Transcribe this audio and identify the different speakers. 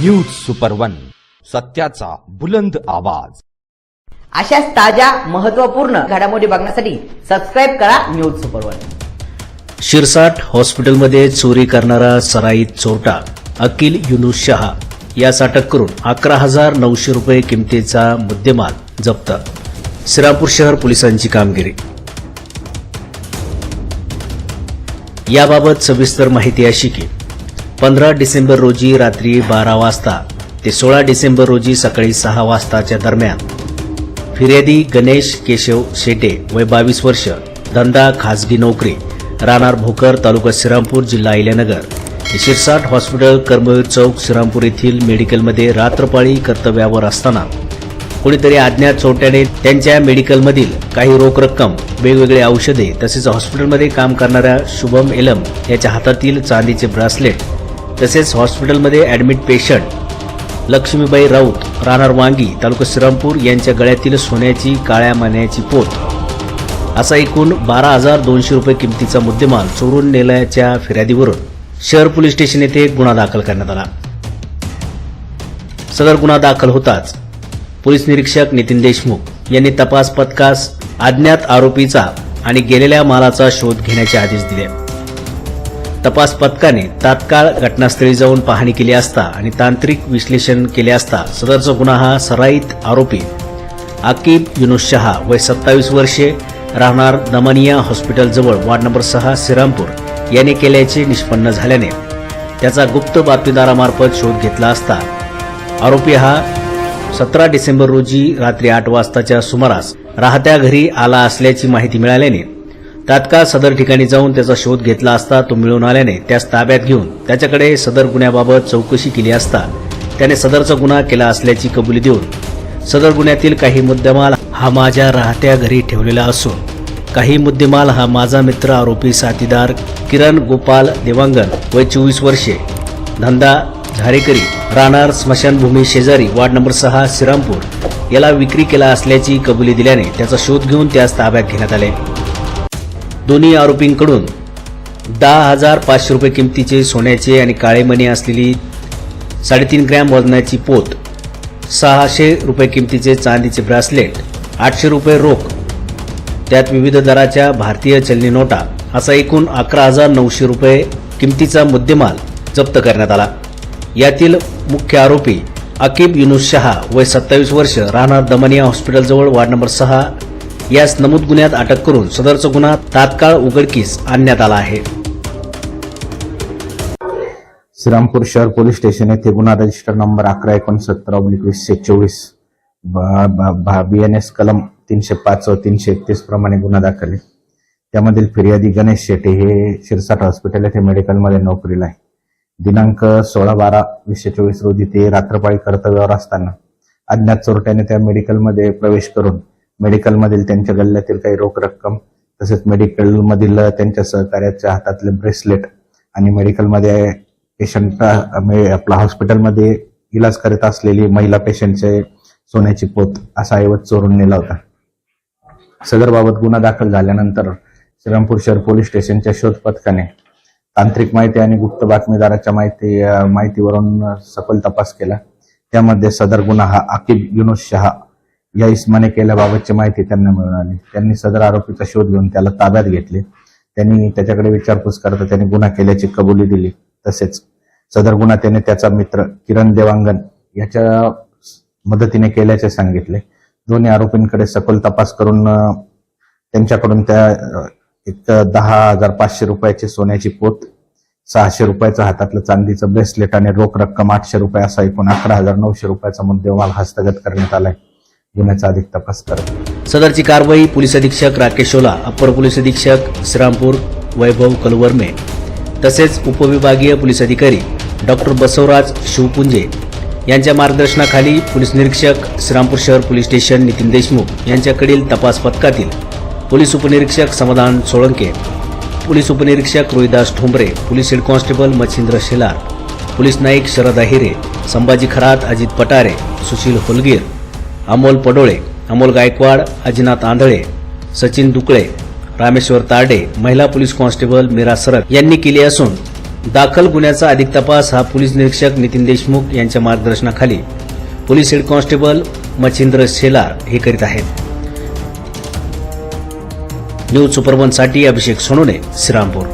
Speaker 1: News super one सत्याचा बुलंद आवाज.
Speaker 2: अशाच ताज्या महत्त्वपूर्ण घडामोडी बघण्यासाठी सबस्क्राईब करा न्यूज सुपर वन
Speaker 3: शिरसाट हॉस्पिटलमध्ये चोरी करणारा सराईत चोरटा अकिल युनुस शहा यास अटक करून अकरा हजार नऊशे रुपये किमतीचा मुद्देमाल जप्त. श्रीरामपूर शहर पोलिसांची कामगिरी. याबाबत सविस्तर माहिती अशी की पंधरा डिसेंबर रोजी रात्री बारा वाजता ते सोळा डिसेंबर रोजी सकाळी सहा वाजताच्या दरम्यान फिर्यादी गणेश केशव शेटे वय बावीस वर्ष धंदा खाजगी नोकरी राहणार भोकर तालुका श्रीरामपूर जिल्हा अहिल्यानगर. शिरसाट हॉस्पिटल कर्मवीर चौक श्रीरामपूर येथील मेडिकलमध्ये रात्रपाळी कर्तव्यावर असताना कोणीतरी अज्ञात चोरट्याने त्यांच्या मेडिकलमधील काही रोख रक्कम वेगवेगळे औषधे तसेच हॉस्पिटलमध्ये काम करणाऱ्या शुभम एलम याच्या हातातील चांदीचे ब्रासलेट तसेच हॉस्पिटलमध्ये ॲडमिट पेशंट लक्ष्मीबाई राऊत राहणार वांगी तालुका श्रीरामपूर यांच्या गळ्यातील सोन्याची काळ्या मान्याची पोत. असा एकूण बारा हजार दोनशे रुपये किमतीचा मुद्देमाल चोरून नेल्याच्या फिर्यादीवरून शहर पोलीस स्टेशन येथे गुन्हा दाखल करण्यात आला. सदर गुन्हा दाखल होताच पोलीस निरीक्षक नितीन देशमुख यांनी तपास पथकास अज्ञात आरोपीचा आणि गेलेल्या मालाचा शोध घेण्याचे आदेश दिले. तपास पथकाने तात्काळ घटनास्थळी जाऊन पाहणी केली असता आणि तांत्रिक विश्लेषण केले असता सदरचा गुन्हा हा सराईत आरोपी आकिब युनुस शहा वय सत्तावीस वर्षे राहणार दमनिया हॉस्पिटलजवळ वार्ड नंबर सहा श्रीरामपूर याने केल्याचे निष्पन्न झाल्याने त्याचा गुप्त बातमीदारामार्फत शोध घेतला असता. आरोपी हा सतरा डिसेंबर रोजी रात्री आठ वाजताच्या सुमारास राहत्या घरी आला असल्याची माहिती मिळाल्याने तात्काळ सदर ठिकाणी जाऊन त्याचा शोध घेतला असता तो मिळून आल्याने त्यास ताब्यात घेऊन त्याच्याकडे सदर गुन्ह्याबाबत चौकशी केली असता त्याने सदरचा गुन्हा केला असल्याची कबुली देऊन सदर गुन्ह्यातील काही मुद्देमाल हा माझ्या राहत्या घरी ठेवलेला असून काही मुद्देमाल हा माझा मित्र आरोपी साथीदार किरण गोपाल देवांगण वय चोवीस वर्षे धंदा झारेकरी राहणार स्मशानभूमी शेजारी वार्ड नंबर सहा श्रीरामपूर याला विक्री केला असल्याची कबुली दिल्याने त्याचा शोध घेऊन त्यास ताब्यात घेण्यात आले. दोन्ही आरोपींकडून दहा हजार पाचशे रुपये किमतीचे सोन्याचे आणि काळे मणी असलेली साडेतीन ग्रॅम वजनाची पोत सहाशे रुपये किमतीचे चांदीचे ब्रासलेट आठशे रुपये रोख त्यात विविध दराच्या भारतीय चलनी नोटा असा एकूण अकरा हजार नऊशे रुपये किमतीचा मुद्देमाल जप्त करण्यात आला. यातील मुख्य आरोपी अकिब युनुस शहा वय सत्तावीस वर्ष राहणार दमनिया हॉस्पिटलजवळ वार्ड नंबर सहा यास नमूद गुन्ह्यात अटक करून सदरचा गुन्हा तात्काळ उघडकीस आणण्यात आला आहे.
Speaker 4: श्रीरामपूर शहर पोलीस स्टेशन येथे गुन्हा रजिस्टर नंबर अकरा एकोणसत्तर ऑब्लिक वीसशे चोवीस बी एन एस कलम तीनशे पाच व तीनशे एकतीस प्रमाणे गुन्हा दाखल आहे. त्यामधील फिर्यादी गणेश शेटे हे शिरसाट हॉस्पिटल येथे मेडिकलमध्ये नोकरीला आहे. दिनांक सोळा बारा वीसशे चोवीस रोजी ते रात्रपाळी कर्तव्यावर असताना अज्ञात चोरट्याने त्या मेडिकलमध्ये प्रवेश करून मेडिकलमधील त्यांच्या गल्ल्यातील काही रोख रक्कम तसेच मेडिकलमधील त्यांच्या सहकार्याच्या हातातले ब्रेसलेट आणि मेडिकलमध्ये पेशंट आपला हॉस्पिटलमध्ये इलाज करत असलेली महिला पेशंटचे सोन्याची पोत असा ऐवज चोरून नेला होता. सदरबाबत गुन्हा दाखल झाल्यानंतर श्रीरामपूर शहर पोलीस स्टेशनच्या शोध पथकाने तांत्रिक माहिती आणि गुप्त बातमीदाराच्या माहिती माहितीवरून सखोल तपास केला. त्यामध्ये सदर गुन्हा हा आकिब युनुस शहा या इस्माने केल्याबाबतची माहिती त्यांना मिळून आली. त्यांनी सदर आरोपीचा शोध घेऊन त्याला ताब्यात घेतले. त्यांनी त्याच्याकडे विचारपूस करता त्यांनी गुन्हा केल्याची कबुली दिली. तसेच सदर गुन्हा त्याने त्याचा मित्र किरण देवांगण याच्या मदतीने केल्याचे सांगितले. दोन्ही आरोपींकडे सखोल तपास करून त्यांच्याकडून त्या एक दहा हजार पाचशे रुपयाची सोन्याची पोत सहाशे रुपयाचं हातातलं चांदीचं ब्रेसलेट आणि रोख रक्कम आठशे रुपये असा एकूण अकरा हजार नऊशे रुपयाचा मुद्देमाल हस्तगत करण्यात आलाय. गुन्ह्याचा अधिक तपास करत
Speaker 3: सदरची कारवाई पोलीस अधीक्षक राकेश शोला अप्पर पोलीस अधीक्षक श्रीरामपूर वैभव कलवर्मे तसेच उपविभागीय पोलीस अधिकारी डॉक्टर बसवराज शिवपुंजे यांच्या मार्गदर्शनाखाली पोलीस निरीक्षक श्रीरामपूर शहर पोलीस स्टेशन नितीन देशमुख यांच्याकडील तपास पथकातील पोलीस उपनिरीक्षक समाधान सोळंके पोलीस उपनिरीक्षक Rohidas Thombare police head constable Machhindra Shelar police Naik Sharad Ahire Sambhaji Kharat Ajit Patare Sushil Holgir Amol Padole Amol Gaikwad Ajinath Andhale Sachin Dukale Rameshwar Tarde महिला police constable Mira सरक यांनी केली असून दाखल गुन्ह्याचा अधिक तपास हा पोलीस निरीक्षक नितीन देशमुख यांच्या मार्गदर्शनाखाली police head constable Machhindra Shelar हे करीत आहेत. न्यूज सुपरवनसाठी अभिषेक सोनोने श्रीरामपूर.